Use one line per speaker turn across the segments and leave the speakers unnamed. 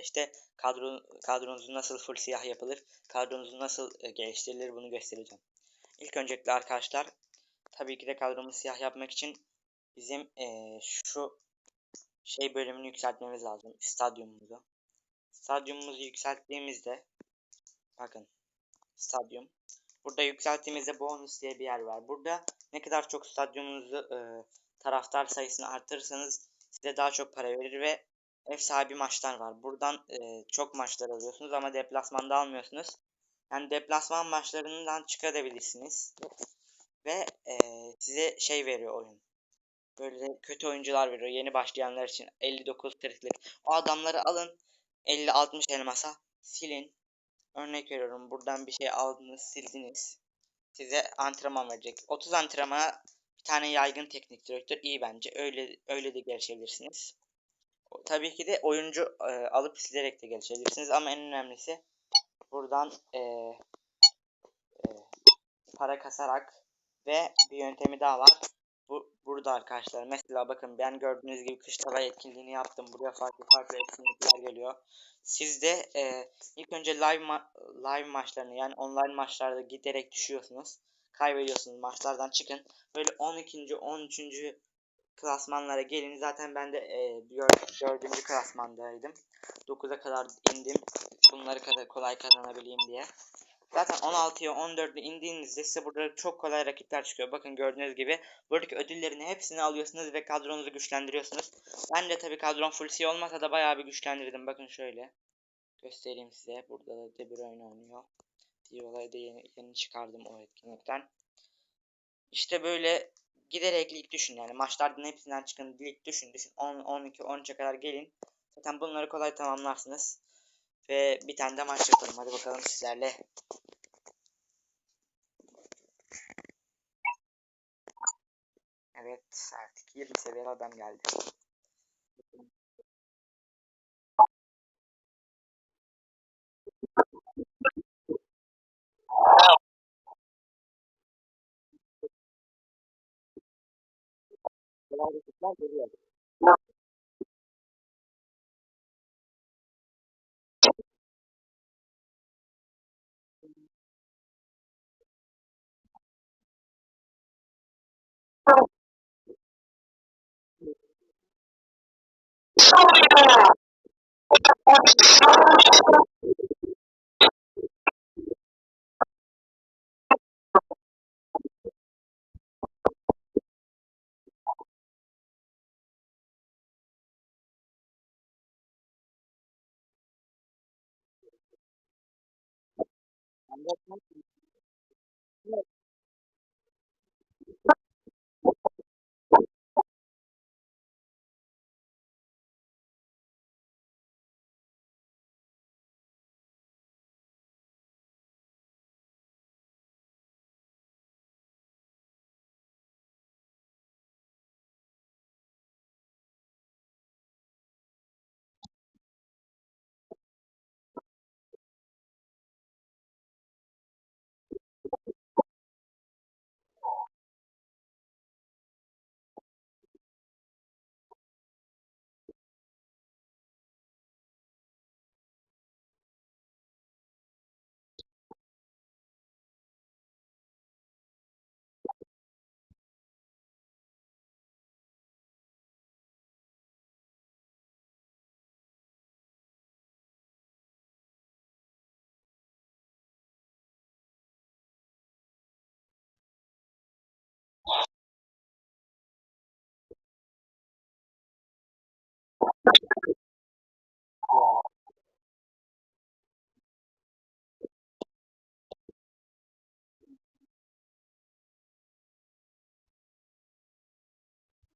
işte kadro, kadronuzu nasıl full siyah yapılır, kadronuzu nasıl e, geliştirilir bunu göstereceğim. İlk öncelikle arkadaşlar tabii ki de kadromuzu siyah yapmak için bizim e, şu şey bölümünü yükseltmemiz lazım. Stadyumumuzu. Stadyumumuzu yükselttiğimizde bakın stadyum. Burada yükselttiğimizde bonus diye bir yer var. Burada ne kadar çok stadyumunuzu e, taraftar sayısını arttırırsanız size daha çok para verir ve ev sahibi maçlar var. Buradan e, çok maçlar alıyorsunuz ama deplasmanda almıyorsunuz. Yani deplasman maçlarından çıkarabilirsiniz. Ve e, size şey veriyor oyun. Böyle kötü oyuncular veriyor yeni başlayanlar için 59 40'lık. O adamları alın 50-60 elmasa silin. Örnek veriyorum buradan bir şey aldınız sildiniz. Size antrenman verecek. 30 antrenmana bir tane yaygın teknik direktör iyi bence. Öyle öyle de gelişebilirsiniz. Tabii ki de oyuncu e, alıp silerek de gelişebilirsiniz ama en önemlisi buradan e, e, para kasarak ve bir yöntemi daha var. Bu burada arkadaşlar. Mesela bakın ben gördüğünüz gibi kış hava etkinliğini yaptım. Buraya farklı farklı etkinlikler geliyor. Siz de e, ilk önce live ma- live maçlarını yani online maçlarda giderek düşüyorsunuz. Kaybediyorsunuz. Maçlardan çıkın. Böyle 12. 13. klasmanlara gelin. Zaten ben de e, 4. klasmandaydım. 9'a kadar indim. Bunları kadar kolay kazanabileyim diye. Zaten 16'ya 14'e indiğinizde size burada çok kolay rakipler çıkıyor. Bakın gördüğünüz gibi buradaki ödüllerin hepsini alıyorsunuz ve kadronuzu güçlendiriyorsunuz. Ben de tabii kadrom full C olmasa da bayağı bir güçlendirdim. Bakın şöyle. Göstereyim size. Burada da De Bruyne oynuyor. Diyorlar da yeni, yeni çıkardım o etkinlikten. İşte böyle giderek lig düşün yani maçlardan hepsinden çıkın lig düşün düşün 10 12 13'e kadar gelin. Zaten bunları kolay tamamlarsınız. Ve bir tane de maç yapalım. Hadi bakalım sizlerle. Evet artık 20 seviyeli adam geldi. các địa điểm Thank you. Rakipler geliyor. Anlatmak Şimdi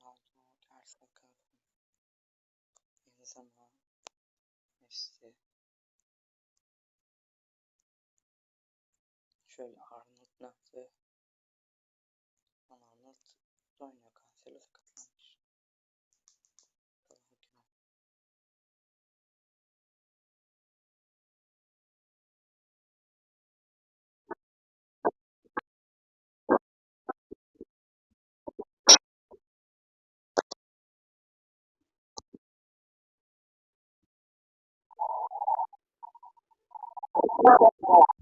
Ronaldo, Gersaka, Benzema, Messi. Şöyle Arnold nerede? Arnold oynuyor. Cancelo sakatlanmış. Tamam,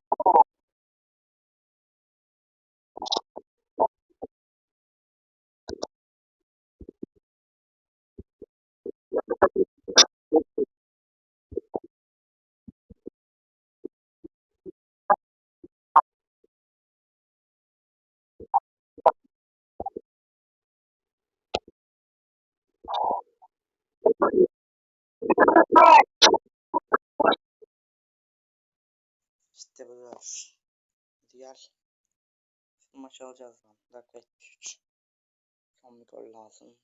İşte budur. Hadi gel. Bu maçı alacağız lan. Dakika 73. Son bir gol lazım.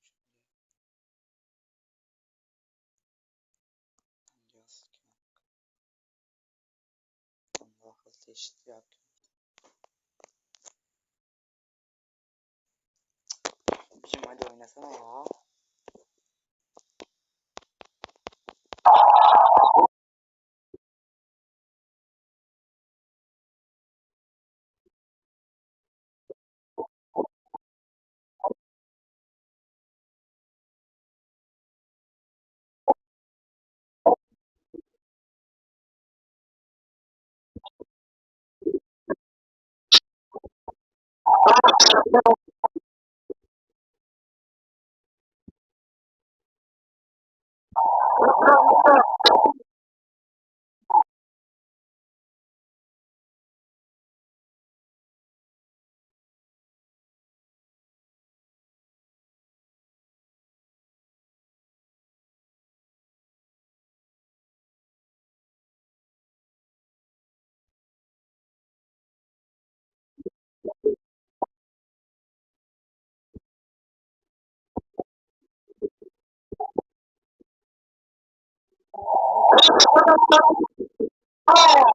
Allah hızlı eşit yap. Bizim hadi oynasana ya. Thank you. Oh, my God.